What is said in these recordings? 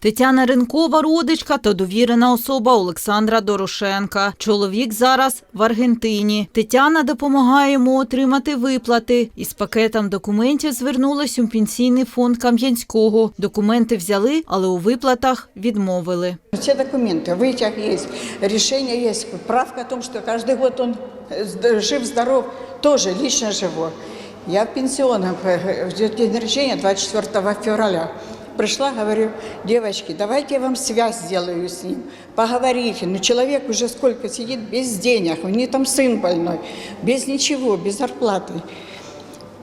Тетяна Ренкова, родичка та довірена особа Олександра Дорошенка. Чоловік зараз в Аргентині. Тетяна допомагає йому отримати виплати. Із пакетом документів звернулась у пенсійний фонд Кам'янського. Документи взяли, але у виплатах відмовили. Все документы, вытяг есть, решение есть, правка о том, что каждый год он э, зд- жив-здоров, тоже лично живу. Я в пенсионном, э, в день рождения 24 февраля. Пришла, говорю, девочки, давайте я вам связь сделаю с ним, поговорите. Но человек уже сколько сидит без денег, у него там сын больной, без ничего, без зарплаты.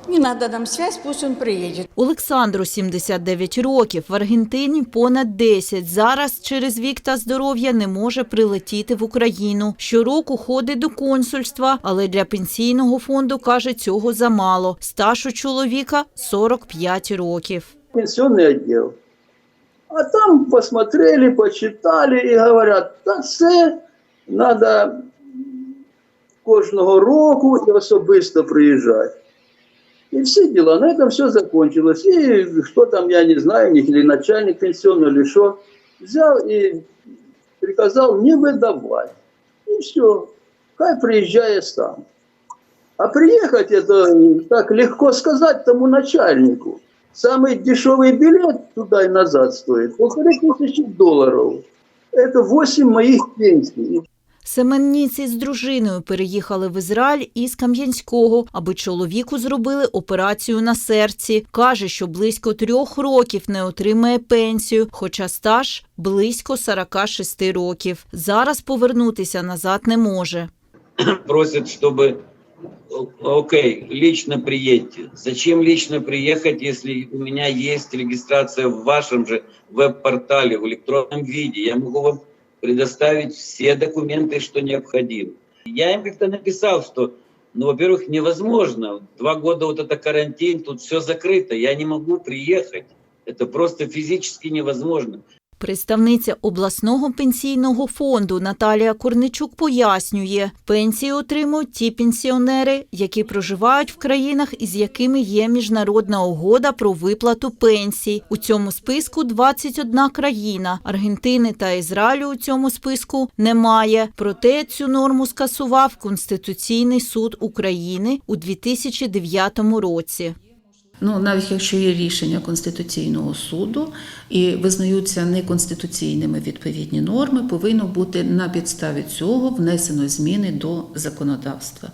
Не надо нам связь, пусть он приедет. Олександру 79 років, в Аргентині понад 10. Зараз через вік та здоров'я не може прилетіти в Україну. Щороку ходить до консульства, але для пенсійного фонду, каже, цього замало. Стаж у чоловіка 45 років. пенсионный отдел. А там посмотрели, почитали и говорят, та це треба кожного року і особисто приїжджати. І всі діла, на этом все закончилось. І хто там, я не знаю, или начальник пенсионный, или що, взяв і приказав не видавати. І все, хай приїжджає сам. А приехать это так легко сказать тому начальнику. Самый дешевый билет туда и назад стоит полторы тысячи долларов. Это 8 моих пенсий. Семенніці з дружиною переїхали в Ізраїль із Кам'янського, аби чоловіку зробили операцію на серці. Каже, що близько трьох років не отримає пенсію, хоча стаж близько 46 років. Зараз повернутися назад не може. просят, чтобы, окей, лично приедьте. Зачем лично приехать, если у меня есть регистрация в вашем же веб-портале в электронном виде? Я могу вам предоставить все документы, что необходимо. Я им как-то написал, что, ну, во-первых, невозможно. Два года вот это карантин, тут все закрыто, я не могу приехать. Это просто физически невозможно. Представниця обласного пенсійного фонду Наталія Корничук пояснює, пенсії отримують ті пенсіонери, які проживають в країнах, із якими є міжнародна угода про виплату пенсій. У цьому списку 21 країна. Аргентини та Ізраїлю у цьому списку немає. Проте цю норму скасував Конституційний суд України у 2009 році. Ну, навіть якщо є рішення Конституційного суду і визнаються неконституційними відповідні норми, повинно бути на підставі цього внесено зміни до законодавства.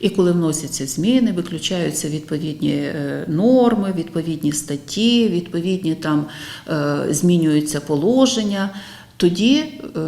І коли вносяться зміни, виключаються відповідні е, норми, відповідні статті, відповідні там е, змінюються положення. Тоді е,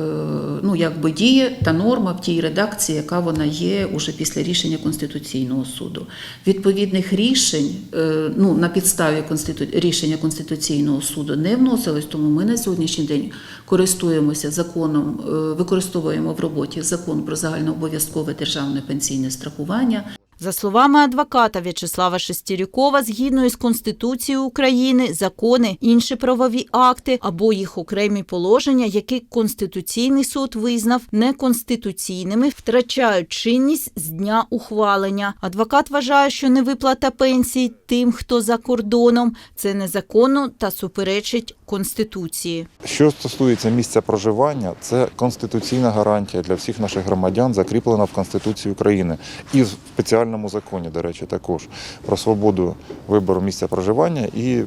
ну, якби діє та норма в тій редакції, яка вона є уже після рішення Конституційного суду. Відповідних рішень е, ну, на підставі конститу... рішення Конституційного суду не вносилось, тому ми на сьогоднішній день користуємося законом, е, використовуємо в роботі закон про загальнообов'язкове державне пенсійне страхування. За словами адвоката В'ячеслава Шестірюкова, згідно із Конституцією України, закони, інші правові акти або їх окремі положення, які Конституційний суд визнав неконституційними, втрачають чинність з дня ухвалення. Адвокат вважає, що невиплата пенсій тим, хто за кордоном, це незаконно та суперечить Конституції. Що стосується місця проживання, це конституційна гарантія для всіх наших громадян, закріплена в Конституції України і в спеціальному законі, до речі, також про свободу вибору місця проживання і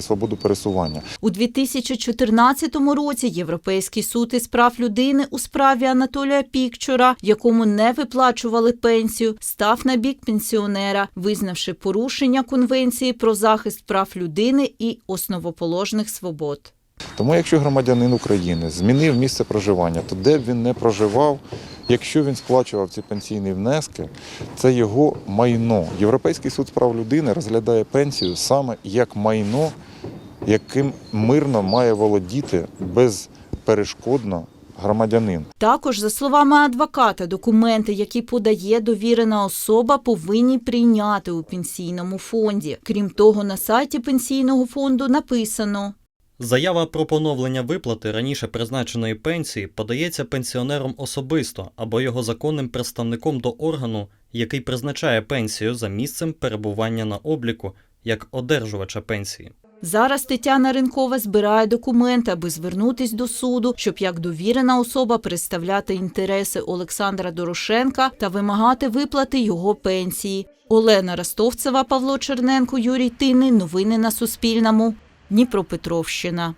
свободу пересування. У 2014 році Європейський суд із прав людини у справі Анатолія Пікчора, якому не виплачували пенсію, став на бік пенсіонера, визнавши порушення Конвенції про захист прав людини і основоположних свобод. Тому, якщо громадянин України змінив місце проживання, то де б він не проживав, якщо він сплачував ці пенсійні внески, це його майно. Європейський суд з прав людини розглядає пенсію саме як майно, яким мирно має володіти безперешкодно громадянин. Також, за словами адвоката, документи, які подає довірена особа, повинні прийняти у пенсійному фонді. Крім того, на сайті пенсійного фонду написано. Заява про поновлення виплати раніше призначеної пенсії подається пенсіонером особисто або його законним представником до органу, який призначає пенсію за місцем перебування на обліку як одержувача пенсії. Зараз Тетяна Ринкова збирає документи, аби звернутись до суду, щоб як довірена особа представляти інтереси Олександра Дорошенка та вимагати виплати його пенсії. Олена Ростовцева, Павло Черненко, Юрій Тинний. Новини на Суспільному. Дніпропетровщина.